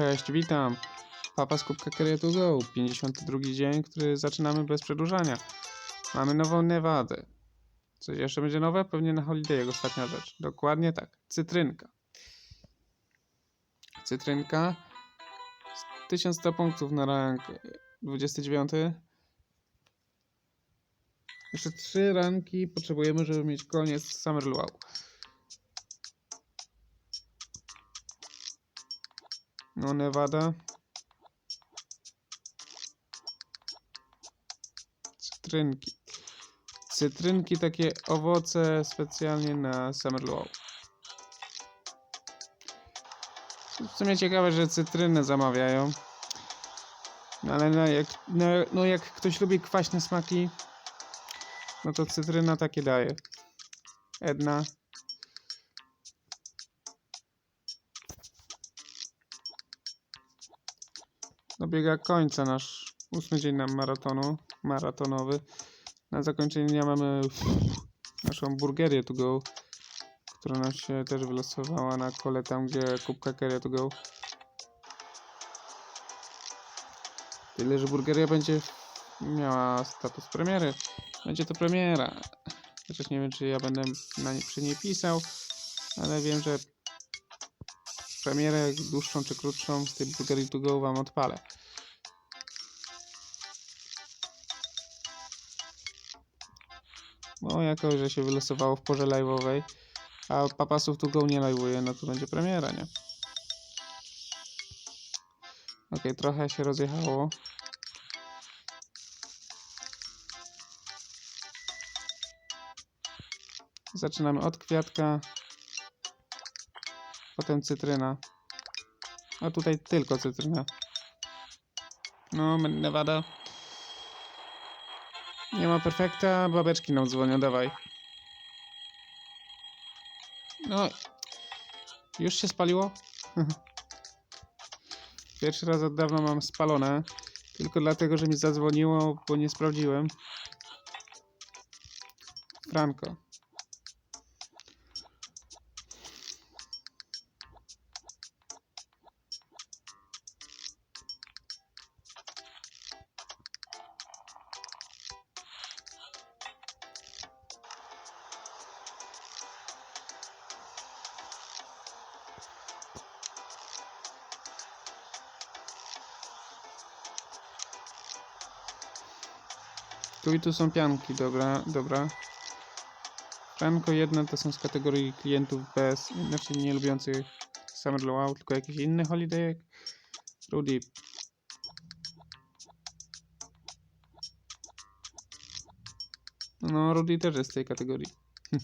Cześć, witam. Papa z kubka Career to Go. 52 dzień, który zaczynamy bez przedłużania. Mamy nową Nevadę. Coś jeszcze będzie nowe? Pewnie na Holiday ostatnia rzecz. Dokładnie tak. Cytrynka. Cytrynka. 1100 punktów na rank 29. Jeszcze trzy ranki potrzebujemy, żeby mieć koniec Summer Luau. No, Nevada. Cytrynki. Cytrynki, takie owoce specjalnie na Summer Luau. W sumie ciekawe, że cytrynę zamawiają. No ale no jak, no, no jak ktoś lubi kwaśne smaki, no to cytryna takie daje. Edna. Dobiega końca nasz ósmy dzień nam maratonu, maratonowy. Na zakończenie dnia mamy naszą burgerię to go, która nam się też wylosowała na kole tam, gdzie kubka Keria to go. Tyle, że burgeria będzie miała status premiery. Będzie to premiera. Chociaż nie wiem, czy ja będę na nie, przy niej pisał, ale wiem, że premierę dłuższą czy krótszą z tej burgerii to go wam odpalę. No, jako że się wylosowało w porze live'owej, a papasów to go nie live'uje, no to będzie premiera, nie? Okej, trochę się rozjechało. Zaczynamy od kwiatka, potem cytryna. A tutaj tylko cytryna. No, Nevada. Nie ma perfekta, babeczki nam dzwonią, dawaj. No, już się spaliło? Pierwszy raz od dawna mam spalone. Tylko dlatego, że mi zadzwoniło, bo nie sprawdziłem. Franko. Tu i tu są pianki, dobra, dobra. Pianko jedno to są z kategorii klientów bez, znaczy nie lubiących Summer Blowout, tylko jakiś inny holiday. Rudy. No, Rudy też jest z tej kategorii.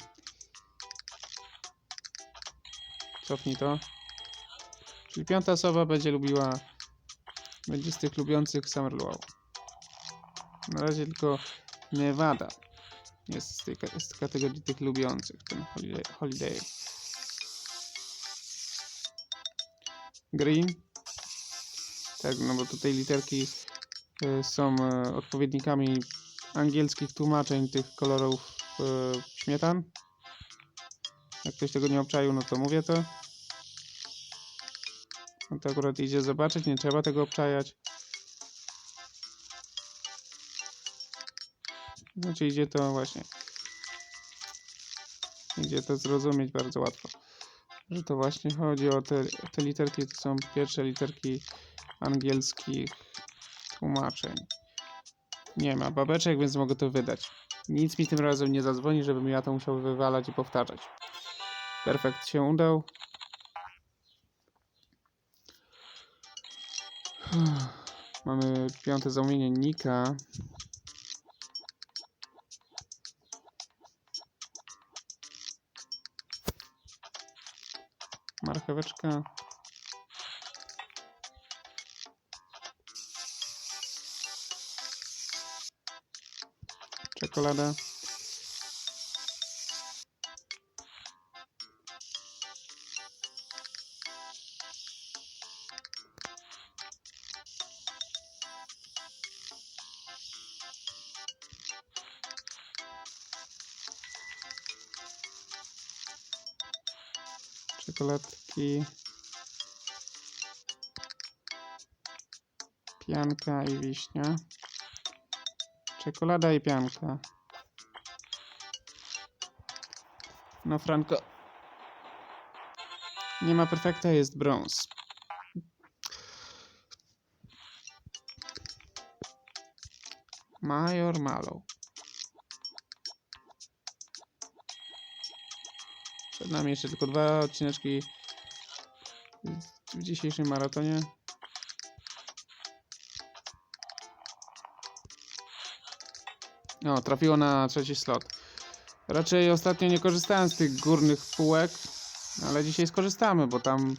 Cofnij to. Czyli piąta osoba będzie lubiła, będzie z tych lubiących Summer. Na razie tylko Nevada jest z, tej, z kategorii tych lubiących ten holiday. Green. Tak, no bo tutaj literki y, są y, odpowiednikami angielskich tłumaczeń tych kolorów y, śmietan. Jak ktoś tego nie obczaił, no to mówię to. No to akurat idzie zobaczyć, nie trzeba tego obczajać. Znaczy idzie to właśnie. Idzie to zrozumieć bardzo łatwo. Że to właśnie chodzi o te, te literki, to są pierwsze literki angielskich tłumaczeń. Nie ma babeczek, więc mogę to wydać. Nic mi tym razem nie zadzwoni, żebym ja to musiał wywalać i powtarzać. Perfekt się udał. Mamy piąte zamówienie Nika. Marcheweczka. Czekolada. Czekoladki. Pianka i wiśnia. Czekolada i pianka. No, Franco. Nie ma perfekta, jest brąz. Major Malo. Przed jeszcze tylko dwa odcineczki w dzisiejszym maratonie. O, trafiło na trzeci slot. Raczej ostatnio nie korzystałem z tych górnych półek, ale dzisiaj skorzystamy, bo tam,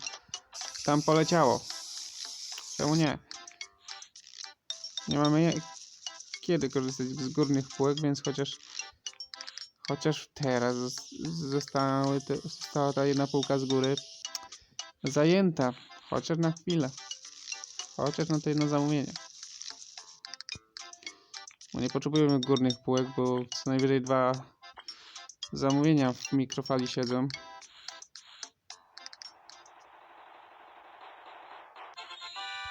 tam poleciało. Czemu nie? Nie mamy kiedy korzystać z górnych półek, więc chociaż chociaż teraz zos- zostały te, została ta jedna półka z góry zajęta. Chociaż na chwilę. Chociaż na to jedno zamówienie. Bo nie potrzebujemy górnych półek, bo co najwyżej dwa zamówienia w mikrofali siedzą.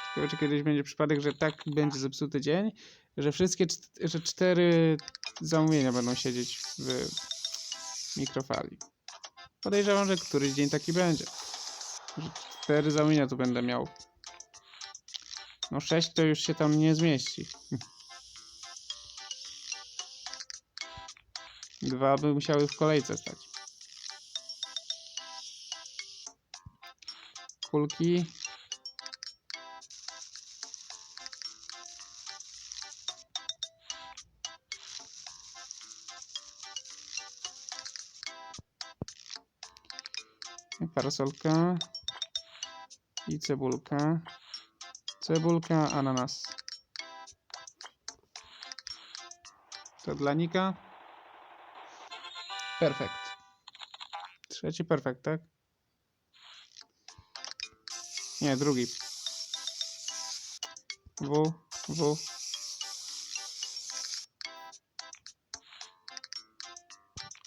Ciekawe, czy kiedyś będzie przypadek, że tak będzie zepsuty dzień, że wszystkie, że cztery zamówienia będą siedzieć w mikrofali. Podejrzewam, że któryś dzień taki będzie. Że cztery zamówienia tu będę miał. No sześć to już się tam nie zmieści. Dwa by musiały w kolejce stać. Kulki. I Parasolka. I cebulka. Cebulka, ananas. To dla Nika. Perfekt. Trzeci perfekt, tak? Nie, drugi. W, W.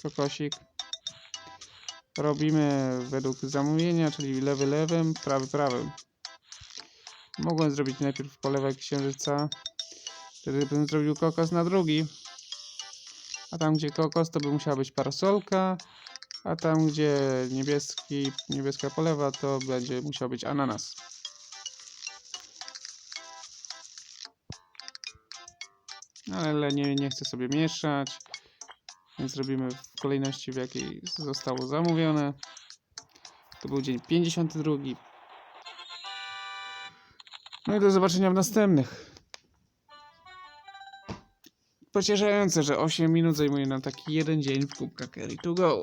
Kokosik. Robimy według zamówienia, czyli lewy lewym, prawy prawym. Mogłem zrobić najpierw polewek księżyca. Wtedy bym zrobił kokos na drugi. A tam gdzie kokos to by musiała być parasolka. A tam gdzie niebieski, niebieska polewa to będzie musiał być ananas. Ale nie, nie chcę sobie mieszać. Więc robimy w kolejności w jakiej zostało zamówione. To był dzień 52. No i do zobaczenia w następnych. Pocieszające, że 8 minut zajmuje nam taki jeden dzień w kubkach Carry to Go.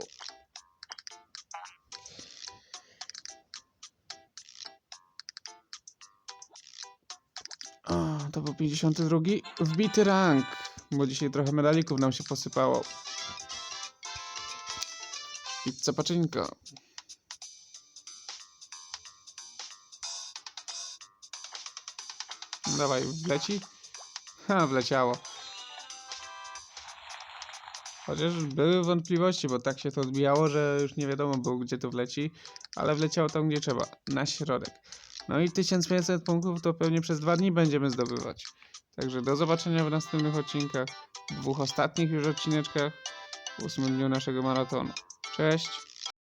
To był 52. Wbity rank, bo dzisiaj trochę medalików nam się posypało. Pizza paczynko. Dawaj, wleci? Ha, wleciało. Chociaż były wątpliwości, bo tak się to odbijało, że już nie wiadomo było, gdzie to wleci, ale wleciało tam, gdzie trzeba, na środek. No i 1500 punktów to pewnie przez dwa dni będziemy zdobywać. Także do zobaczenia w następnych odcinkach, dwóch ostatnich już odcineczkach, w ósmym dniu naszego maratonu. Cześć!